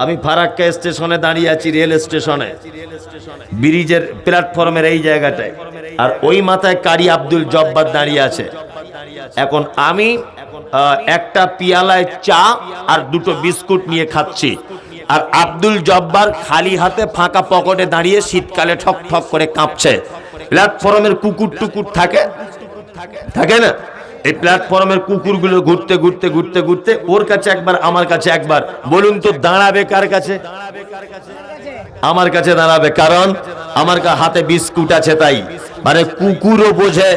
আমি ফারাক্কা স্টেশনে দাঁড়িয়ে আছি, রেল স্টেশনে। ব্রিজের প্ল্যাটফর্মের এই জায়গাটায়। আর ওই মাথায় কারি আব্দুল জব্বার দাঁড়িয়ে আছে। এখন আমি একটা পিয়ালায় চা আর দুটো বিস্কুট নিয়ে খাচ্ছি। আর আব্দুল জব্বার খালি হাতে ফাঁকা পকেটে দাঁড়িয়ে শীতকালে ঠক ঠক করে কাঁপছে। প্ল্যাটফর্মের কুকুর টুকুর থাকে? থাকে না? এই প্ল্যাটফর্মের কুকুরগুলো ঘুরতে ঘুরতে ঘুরতে ঘুরতে ওর কাছে একবার, আমার কাছে একবার। বলুন তো, দাঁড়াবে কার কাছে? আমার কাছে দাঁড়াবে, কারণ আমার হাতে বিস্কুট আছে তাই। মানে কুকুরও বোঝে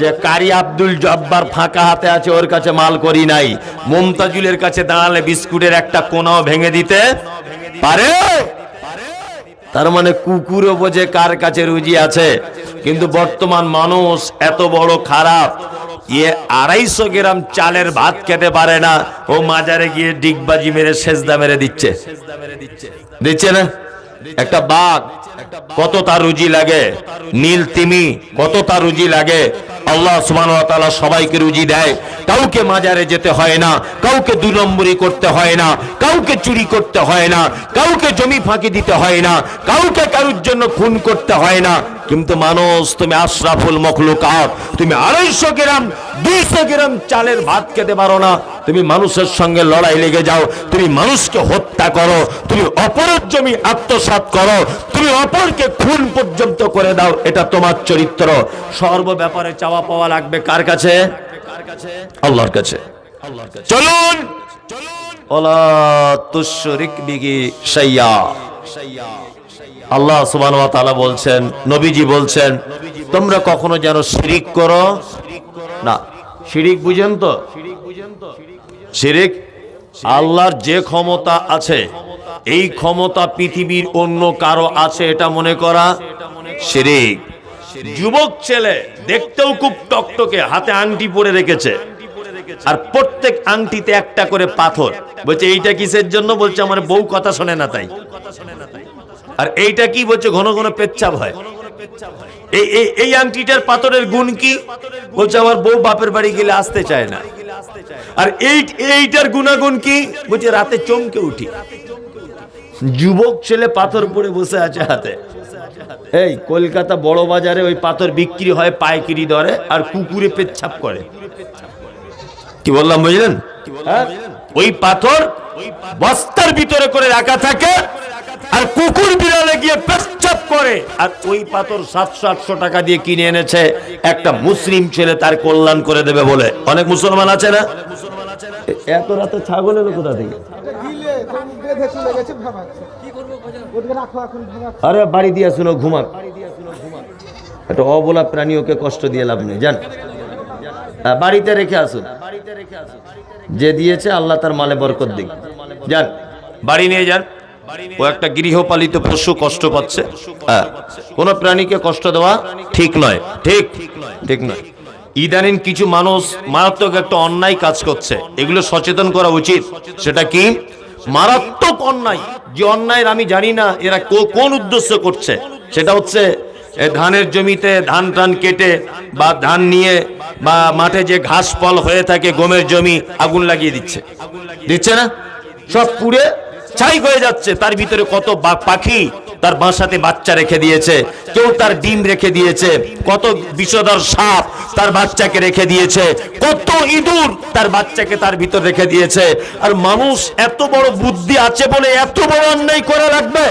যে কারি আব্দুল জব্বার ফাঁকা হাতে আছে, ওর কাছে মাল করি নাই। মমতাজুলের কাছে দাঁড়ালে বিস্কুটের একটা কোনাও ভেঙে দিতে পারে? তার মানে কুকুরও বোঝে কার কাছে রুজি আছে। কিন্তু বর্তমান মানুষ এত বড় খারাপ। ইয়ে আড়াইশো গ্রাম চালের ভাত খেতে পারে না। ও মাজারে গিয়ে ডিগবাজি মেরে সেজদা মেরে দিচ্ছে। দিচ্ছে না? একটা বাঘ, কত তার রুজি লাগে? নীল তিমি, কত তার রুজি লাগে? আল্লাহ তাআলা সবাইকে রুজি দেয়। কাউকে মাজারে যেতে হয় না, কাউকে দু নম্বরি করতে হয় না, কাউকে চুরি করতে হয় না, কাউকে জমি ফাঁকি দিতে হয় না, কাউকে কারুর জন্য খুন করতে হয় না। কিন্তু মানুষ, তুমি আশরাফুল মখলুকাত, তুমি আড়াইশো গ্রাম, দুইশো গ্রাম চালের ভাত খেতে পারো না। তুমি মানুষের সঙ্গে লড়াই লেগে যাও, তুমি মানুষকে হত্যা করো, তুমি অপরের জমি আত্মসাৎ করো, তুমি অপরকে খুন পর্যন্ত করে দাও, এটা তোমার চরিত্র। সর্ব ব্যাপারে চাওয়া পাওয়া লাগবে কার কাছে? আল্লাহর কাছে। চলুন। চলুন। OLA তুশরিক biggie শাইয়া। আল্লাহ তাআলা বলছেন নবীজি বলছেন তোমরা কখনো যেন শিরিক করো? না। শিরিক বুঝেন তো? শিরিক? আল্লাহর যে ক্ষমতা আছে এই ক্ষমতা পৃথিবীর অন্য কারও আছে এটা মনে করা শিরিক। যুবক ছেলে দেখতেও খুব টকটকে হাতে আংটি পরে রেখেছে। আর প্রত্যেক আংটিতে একটা করে পাথর। বলছে এইটা কিসের জন্য? বলছে আমার বউ কথা শোনে না তাই। আর এইটা কি বলছে? ঘন ঘন পেচ্ছাপ হয়। এই আংটিটার পাথরের গুণ কি? বলছে আমার বউ বাপের বাড়ি গেলে আসতে চায় না। আর এই এইটার গুণাগুণ কি? বলছে রাতে চমকে উঠি। যুবক ছেলে পাথর পরে বসে আছে হাতে। এই কলকাতা বড় বাজারে ওই পাথর বিক্রি হয় পাইকারি দরে আর কুকুরে পেচ্ছাপ করে। কি বললাম বুঝলেন? হ্যাঁ? ওই পাথর বস্তার ভিতরে করে রাখা থাকে আর কুকুর বিড়ালে গিয়ে পেচ্ছাপ করে। আর ওই পাথর সাতশো, আটশো টাকা দিয়ে কিনে এনেছে। একটা মুসলিম ছেলে তার কল্যাণ করে দেবে বলে। অনেক মুসলমান আছে না? এত রাতে ছাগল এলো কোথা থেকে? আরে বাড়ি দিয়ে শুনো ঘুমাক। একটা অবলা প্রাণী ওকে কষ্ট দিয়ে লাভ নেই, জান? বাড়িতে রেখে আসুন। যে দিয়েছে, আল্লাহ তার মালে বরকত দিক। যান বাড়ি নিয়ে যান। ও একটা গৃহপালিত পশু কষ্ট পাচ্ছে। হ্যাঁ কোন প্রাণীকে কষ্ট দেওয়া ঠিক নয়। ঠিক ঠিক নয়। ইদানিং কিছু মানুষ মারাত্মক একটা অন্যায় কাজ করছে। এগুলো সচেতন করা উচিত। সেটা কি? মারাত্মক অন্যায়। যে অন্যায়ের আমি জানি না, এরা কোন উদ্দেশ্য করছে? সেটা হচ্ছে ধানের জমিতে ধান টান কেটে বা ধান নিয়ে বা মাঠে যে ঘাস ফল হয়ে থাকে, গমের জমি আগুন লাগিয়ে দিচ্ছে। দিচ্ছে না? সব পুড়ে ছাই হয়ে যাচ্ছে। তার ভিতরে কত পাখি তার বাসাতে বাচ্চা রেখে দিয়েছে। কেউ তার ডিম রেখে দিয়েছে। কত বিষধর সাপ তার বাচ্চাকে রেখে দিয়েছে। কত ইঁদুর তার বাচ্চাকে তার ভিতর রেখে দিয়েছে। আর মানুষ এত বড় বুদ্ধি আছে বলে এত বড় অন্যায় করা লাগবে?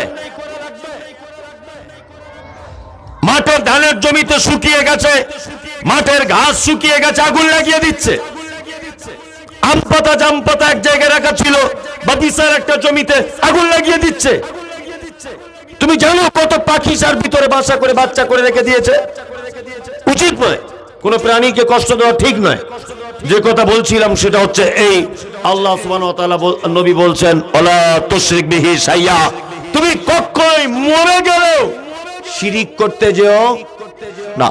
মাঠের ধানের জমিতে শুকিয়ে গেছে। মাঠের ঘাস শুকিয়ে গেছে, আগুন লাগিয়ে দিচ্ছে। আম পাতা জাম পাতা এক জায়গায় রাখা ছিল। বা বিশাল একটা জমিতে আগুন লাগিয়ে দিচ্ছে। তুমি জানো কত পাখি সার ভিতরে বাসা করে বাচ্চা করে রেখে দিয়েছে? উচিত নয়। কোন প্রাণীকে কষ্ট দেওয়া ঠিক নয়। যে কথা বলছিলাম সেটা হচ্ছে এই। আল্লাহ নবী বলছেন তুমি কখনোই মরে গেলেও শিরিক করতে যেও না।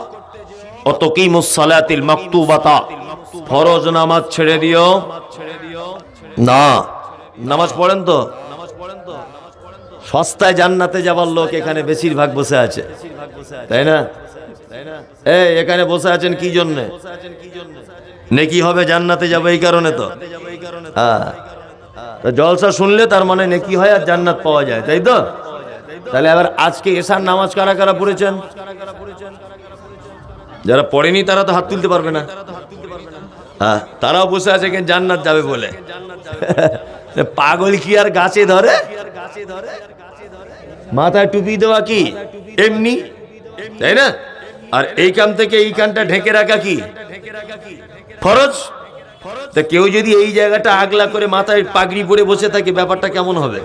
অতকিমুস সালাতিল মাকতুবাতা। ফরজ নামাজ ছেড়ে দিও। না। নামাজ পড়েন তো? সস্তায় জান্নাতে যাবার লোক এখানে বেশিরভাগ বসে আছে। তাই না? এই, এখানে বসে আছেন কি জন্য? নেকি হবে জান্নাতে যাবে এই কারণে তো। হ্যাঁ। জলসা শুনলে তার মানে নেকি হয় আর জান্নাত পাওয়া যায়, তাই তো? তাহলে আবার আজকে এশার নামাজ কারা কারা পড়েছেন? যারা পড়েনি তারা তো হাত তুলতে পারবে না। হ্যাঁ তারাও বসে আছে জান্নাত যাবে বলে। পাগল কি আর গাছে ধরে? মাথায় টুপি দেওয়া কি? এমনি? তাই না? আর এই কান থেকে এই কানটা ঢেকে রাখা কি? ফরজ? তা কেউ যদি এই জায়গাটা আগলা করে মাথায় পাগড়ি পরে বসে থাকে, ব্যাপারটা কেমন হবে?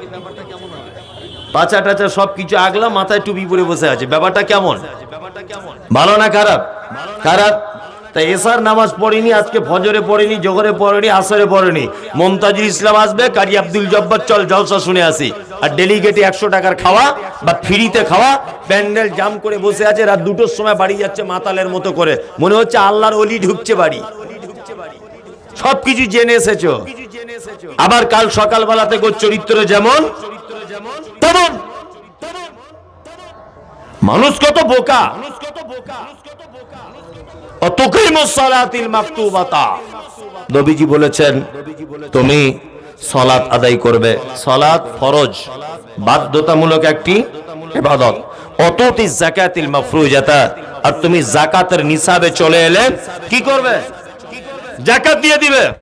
পাচা টাচা সব কিছু আগলা মাথায় টুপি পরে বসে আছে, ব্যাপারটা কেমন? ভালো না খারাপ? খারাপ? তা এসার নামাজ পড়েনি, আজকে ফজরে পড়েনি, জোহরে পড়েনি, আসরে পড়েনি। মমতাজুল ইসলাম আসবে কারি আব্দুল জব্বার চল জলসা শুনে আসি। আর ডেলিগেটে একশো টাকার খাওয়া বা ফ্রিতে খাওয়া, প্যান্ডেল জাম করে বসে আছে, রাত দুটোর সময় বাড়ি যাচ্ছে মাতালের মতো করে। মনে হচ্ছে আল্লাহর অলি ঢুকছে বাড়ি। সবকিছু জেনে এসেছ? আবার কাল সকালবেলাতে গোর চরিত্র যেমন মানুষ কত বোকা। অতকিম সালাতিল মাকতুবাতা নবীজি বলেছেন, তুমি সলাত আদায় করবে। সলাত ফরজ, বাধ্যতামূলক একটি ইবাদত। অততি জাকাতিল মাফরুজাতা। আর তুমি জাকাতের নিসাবে চলে এলে কি করবে? জাকাত দিয়ে দিবে।